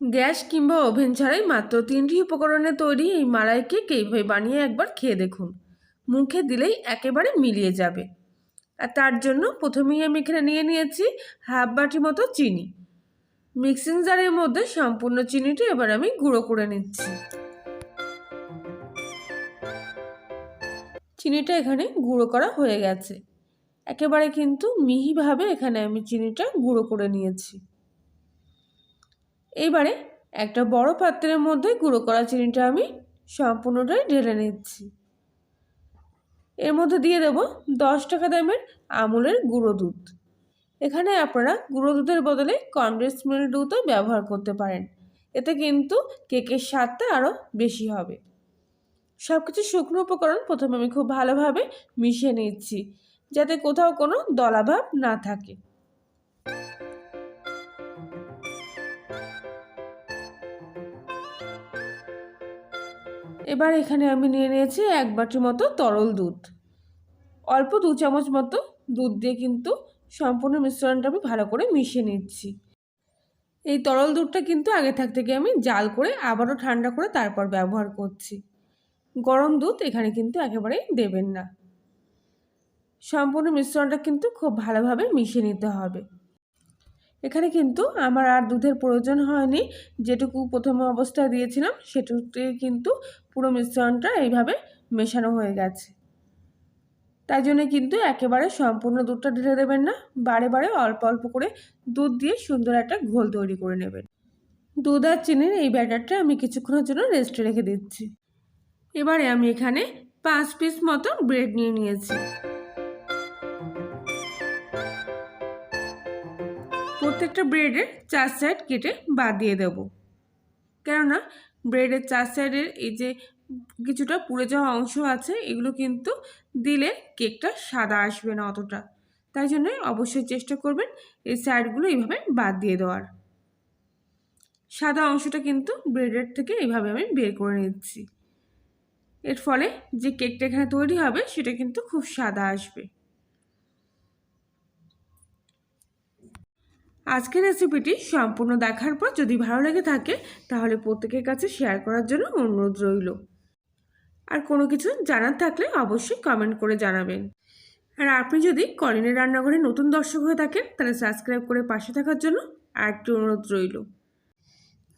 Gas কিংবা oven ছাড়াই মাত্র তিনটি উপকরণে তৈরি এই মালাই কেক এইভাবে বানিয়ে একবার খেয়ে দেখুন। মুখে দিলেই একেবারে মিলিয়ে যাবে। আর তার জন্য প্রথমেই আমি এখানে নিয়ে নিয়েছি হাফ বাটি মতো চিনি। মিক্সিং জারের মধ্যে সম্পূর্ণ চিনিটি এবার আমি গুঁড়ো করে নিচ্ছি। চিনিটা এখানে গুঁড়ো করা হয়ে গেছে। একেবারে কিন্তু মিহিভাবে এখানে আমি চিনিটা গুঁড়ো করে নিয়েছি। এইবারে একটা বড় পাত্রের মধ্যে গুঁড়ো করা চিনিটা আমি সম্পূর্ণটাই ঢেলে নিচ্ছি। এর মধ্যে দিয়ে দেব দশ টাকা দামের আমুলের গুঁড়ো দুধ। এখানে আপনারা গুঁড়ো দুধের বদলে কনডেন্স মিল্ক দুধও ব্যবহার করতে পারেন। এতে কিন্তু কেকের স্বাদটা আরও বেশি হবে। সব কিছু শুকনো উপকরণ প্রথমে আমি খুব ভালোভাবে মিশিয়ে নিচ্ছি, যাতে কোথাও কোনো দলাভাব না থাকে। এবার এখানে আমি নিয়ে নিয়েছি এক বাটি মতো তরল দুধ। অল্প দু চামচ মতো দুধ দিয়ে কিন্তু সম্পূর্ণ মিশ্রণটা আমি ভালো করে মিশিয়ে নিচ্ছি। এই তরল দুধটা কিন্তু আগে থাক থেকে আমি জাল করে আবারও ঠান্ডা করে তারপর ব্যবহার করছি। গরম দুধ এখানে কিন্তু একেবারেই দেবেন না। সম্পূর্ণ মিশ্রণটা কিন্তু খুব ভালোভাবে মিশিয়ে নিতে হবে। এখানে কিন্তু আমার আর দুধের প্রয়োজন হয়নি। যেটুকু প্রথম অবস্থায় দিয়েছিলাম সেটুকুতে কিন্তু পুরো মিশ্রণটা এইভাবে মেশানো হয়ে গেছে। তাই জন্য কিন্তু একেবারে সম্পূর্ণ দুধটা ঢেলে দেবেন না। বারে বারে অল্প অল্প করে দুধ দিয়ে সুন্দর একটা ঘোল তৈরি করে নেবেন। দুধ আর চিনির এই ব্যাটারটা আমি কিছুক্ষণের জন্য রেস্টে রেখে দিচ্ছি। এবারে আমি এখানে পাঁচ পিস মতো ব্রেড নিয়ে নিয়েছি। প্রত্যেকটা ব্রেডের চার সাইড কেটে বাদ দিয়ে দেব। কেননা ব্রেডের চার সাইডের এই যে কিছুটা পুড়ে যাওয়া অংশ আছে, এগুলো কিন্তু দিলে কেকটা সাদা আসবে না অতটা। তাই জন্য অবশ্যই চেষ্টা করবেন এই সাইডগুলো এইভাবে বাদ দিয়ে দেওয়ার। সাদা অংশটা কিন্তু ব্রেডের থেকে এইভাবে আমি বের করে নিচ্ছি। এর ফলে যে কেকটা এখানে তৈরি হবে, সেটা কিন্তু খুব সাদা আসবে। আজকের রেসিপিটি সম্পূর্ণ দেখার পর যদি ভালো লেগে থাকে, তাহলে প্রত্যেকের কাছে শেয়ার করার জন্য অনুরোধ রইল। আর কোনো কিছু জানার থাকলে অবশ্যই কমেন্ট করে জানাবেন। আর আপনি যদি কলিনের রান্নাঘরে নতুন দর্শক হয়ে থাকেন, তাহলে সাবস্ক্রাইব করে পাশে থাকার জন্য আর একটু অনুরোধ রইল।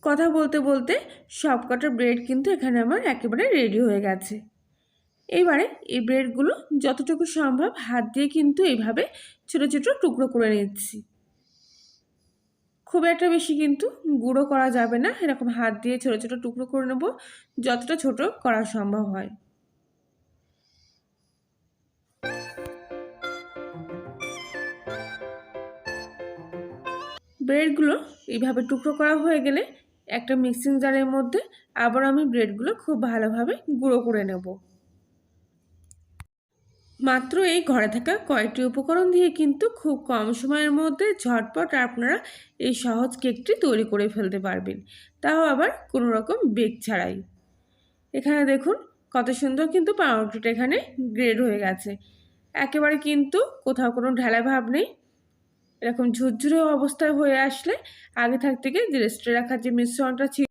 কথা বলতে বলতে সব কটা ব্রেড কিন্তু এখানে আমার একেবারে রেডি হয়ে গেছে। এবারে এই ব্রেডগুলো যতটুকু সম্ভব হাত দিয়ে কিন্তু এইভাবে ছোটো ছোটো টুকরো করে নিচ্ছি। খুব একটা বেশি কিন্তু গুঁড়ো করা যাবে না। এরকম হাত দিয়ে ছোটো ছোটো টুকরো করে নেব, যতটা ছোট করা সম্ভব হয়। ব্রেডগুলো এইভাবে টুকরো করা হয়ে গেলে একটা মিক্সিং জারের মধ্যে আবার আমি ব্রেডগুলো খুব ভালোভাবে গুঁড়ো করে নেব। মাত্র এই ঘরে থাকা কয়েকটি উপকরণ দিয়ে কিন্তু খুব কম সময়ের মধ্যে ঝটপট আপনারা এই সহজ কেকটি তৈরি করে ফেলতে পারবেন। তাও আবার কোনো রকম বেগ ছাড়াই। এখানে দেখুন, কত সুন্দর কিন্তু পাউরুটিটা এখানে গ্রেড হয়ে গেছে। একেবারে কিন্তু কোথাও কোনো ঢেলা ভাব নেই। এরকম ঝুরঝুরে অবস্থায় হয়ে আসলে আগে থাক থেকে যে রেস্টে রাখার যে মিশ্রণটা ছিল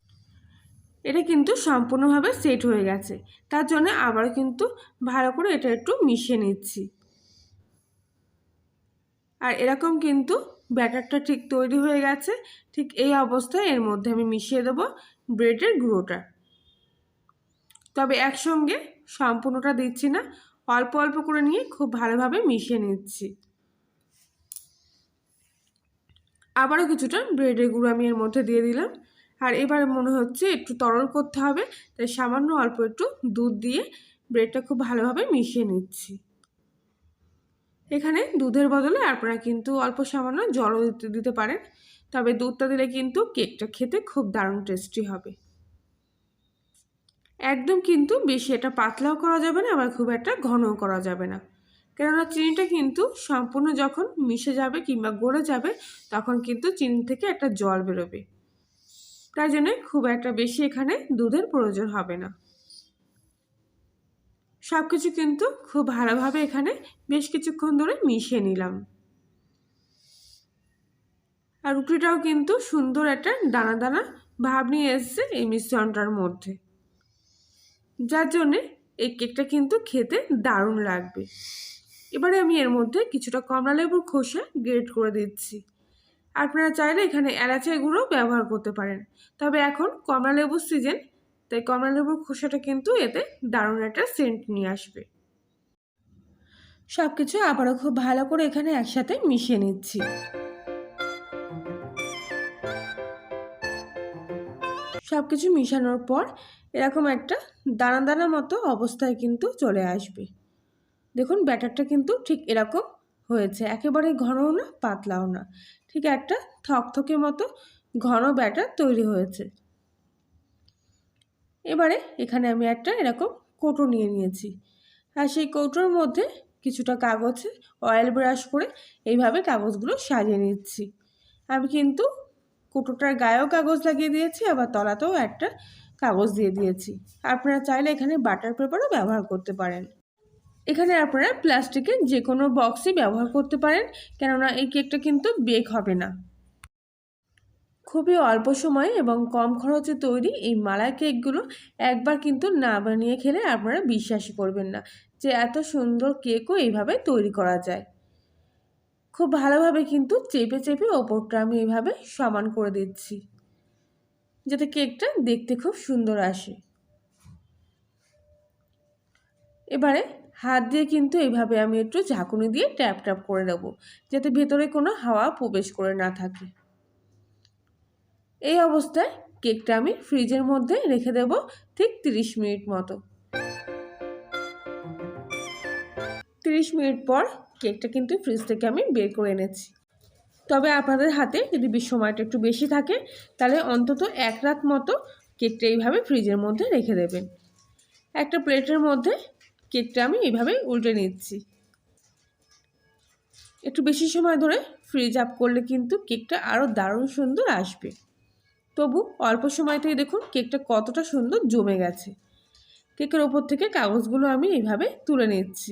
এটা কিন্তু সম্পূর্ণভাবে সেট হয়ে গেছে। তার জন্য আবারও কিন্তু ভালো করে এটা একটু মিশিয়ে নিচ্ছি। আর এরকম কিন্তু ব্যাটারটা ঠিক তৈরি হয়ে গেছে। ঠিক এই অবস্থায় এর মধ্যে আমি মিশিয়ে দেবো ব্রেডের গুঁড়োটা। তবে একসঙ্গে সম্পূর্ণটা দিচ্ছি না, অল্প অল্প করে নিয়ে খুব ভালোভাবে মিশিয়ে নিচ্ছি। আবারও কিছুটা ব্রেডের গুঁড়ো আমি এর মধ্যে দিয়ে দিলাম। আর এবার মনে হচ্ছে একটু তরল করতে হবে, তাই সামান্য অল্প একটু দুধ দিয়ে ব্রেডটা খুব ভালোভাবে মিশিয়ে নিচ্ছি। এখানে দুধের বদলে আপনারা কিন্তু অল্প সামান্য জলও দিতে পারেন, তবে দুধটা দিলে কিন্তু কেকটা খেতে খুব দারুণ টেস্টি হবে। একদম কিন্তু বেশি এটা পাতলাও করা যাবে না, আবার খুব একটা ঘনও করা যাবে না। কেননা চিনিটা কিন্তু সম্পূর্ণ যখন মিশে যাবে কিংবা গড়ে যাবে, তখন কিন্তু চিনি থেকে একটা জল বেরোবে। তাই জন্য খুব একটা বেশি এখানে দুধের প্রয়োজন হবে না। সব কিছু কিন্তু খুব ভালোভাবে এখানে বেশ কিছুক্ষণ ধরে মিশিয়ে নিলাম। আর রুটিটাও কিন্তু সুন্দর একটা দানা দানা ভাব নিয়ে এসছে এই মিশ্রণটার মধ্যে। যার জন্যে এই কেকটা কিন্তু খেতে দারুণ লাগবে। এবারে আমি এর মধ্যে কিছুটা কমলা লেবুর খোসা গ্রেট করে দিচ্ছি। আপনারা চাইলে এখানে এলাচের গুঁড়ো ব্যবহার করতে পারেন। তবে এখন কমলা লেবুর সিজন তাই কমলা লেবুর খোসাটা কিন্তু এতে দারুণ একটা সেন্ট নিয়ে আসবে। সব কিছু আবারও খুব ভালো করে এখানে একসাথে মিশিয়ে নিচ্ছি। সব কিছু মিশানোর পর এরকম একটা দানা দানা মতো অবস্থায় কিন্তু চলে আসবে। দেখুন, ব্যাটারটা কিন্তু ঠিক এরকম হয়েছে। একেবারে ঘনও না, পাতলাও না। ঠিক একটা থকথকে মতো ঘন ব্যাটার তৈরি হয়েছে। এবারে এখানে আমি একটা এরকম কৌটো নিয়ে নিয়েছি। আর সেই কৌটোর মধ্যে কিছুটা কাগজে অয়েল ব্রাশ করে এইভাবে কাগজগুলো সাজিয়ে নিচ্ছি। আমি কিন্তু কৌটোটার গায়েও কাগজ লাগিয়ে দিয়েছি, আবার তলাতেও একটা কাগজ দিয়ে দিয়েছি। আপনারা চাইলে এখানে বাটার পেপারও ব্যবহার করতে পারেন। এখানে আপনারা প্লাস্টিকের যে কোনো বক্সই ব্যবহার করতে পারেন, কেননা এই কেকটা কিন্তু বেক হবে না। খুবই অল্প সময়ে এবং কম খরচে তৈরি এই মালাই কেকগুলো একবার কিন্তু না বানিয়ে খেলে আপনারা বিশ্বাসই করবেন না যে এত সুন্দর কেকও এইভাবে তৈরি করা যায়। খুব ভালোভাবে কিন্তু চেপে চেপে ওপরটা আমি এইভাবে সমান করে দিচ্ছি, যাতে কেকটা দেখতে খুব সুন্দর আসে। এবারে হাত দিয়ে কিন্তু এইভাবে আমি একটু ঝাঁকুনি দিয়ে ট্যাপ ট্যাপ করে নেব, যাতে ভেতরে কোনো হাওয়া প্রবেশ করে না থাকে। এই অবস্থায় কেকটা আমি ফ্রিজের মধ্যে রেখে দেব ঠিক তিরিশ মিনিট মতো। তিরিশ মিনিট পর কেকটা কিন্তু ফ্রিজ থেকে আমি বের করে এনেছি। তবে আপনাদের হাতে যদি সময়টা একটু বেশি থাকে, তাহলে অন্তত এক রাত মতো কেকটা এইভাবে ফ্রিজের মধ্যে রেখে দেবেন। একটা প্লেটের মধ্যে কেকটা আমি এইভাবে উল্টে নিচ্ছি। একটু বেশি সময় ধরে ফ্রিজ আপ করলে কিন্তু কেকটা আরও দারুণ সুন্দর আসবে। তবু অল্প সময়তেই দেখুন কেকটা কতটা সুন্দর জমে গেছে। কেকের ওপর থেকে কাগজগুলো আমি এইভাবে তুলে নিচ্ছি।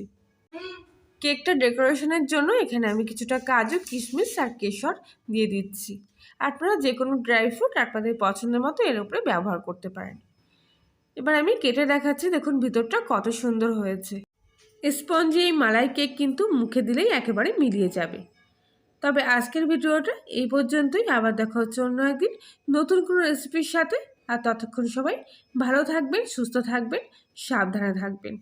কেকটা ডেকোরেশনের জন্য এখানে আমি কিছুটা কাজু, কিশমিশ আর কেশর দিয়ে দিচ্ছি। আপনারা যে কোনো ড্রাই ফ্রুট আপনাদের পছন্দের মতো এর উপরে ব্যবহার করতে পারেন। এবার আমি কেটে দেখাচ্ছি, দেখুন ভিতরটা কত সুন্দর হয়েছে। স্পঞ্জি এই মালাই কেক কিন্তু মুখে দিলেই একেবারে মিলিয়ে যাবে। তবে আজকের ভিডিওটা এই পর্যন্তই, আবার দেখা হচ্ছে অন্য একদিন নতুন কোনো রেসিপির সাথে। আর ততক্ষণ সবাই ভালো থাকবেন, সুস্থ থাকবেন, সাবধানে থাকবেন।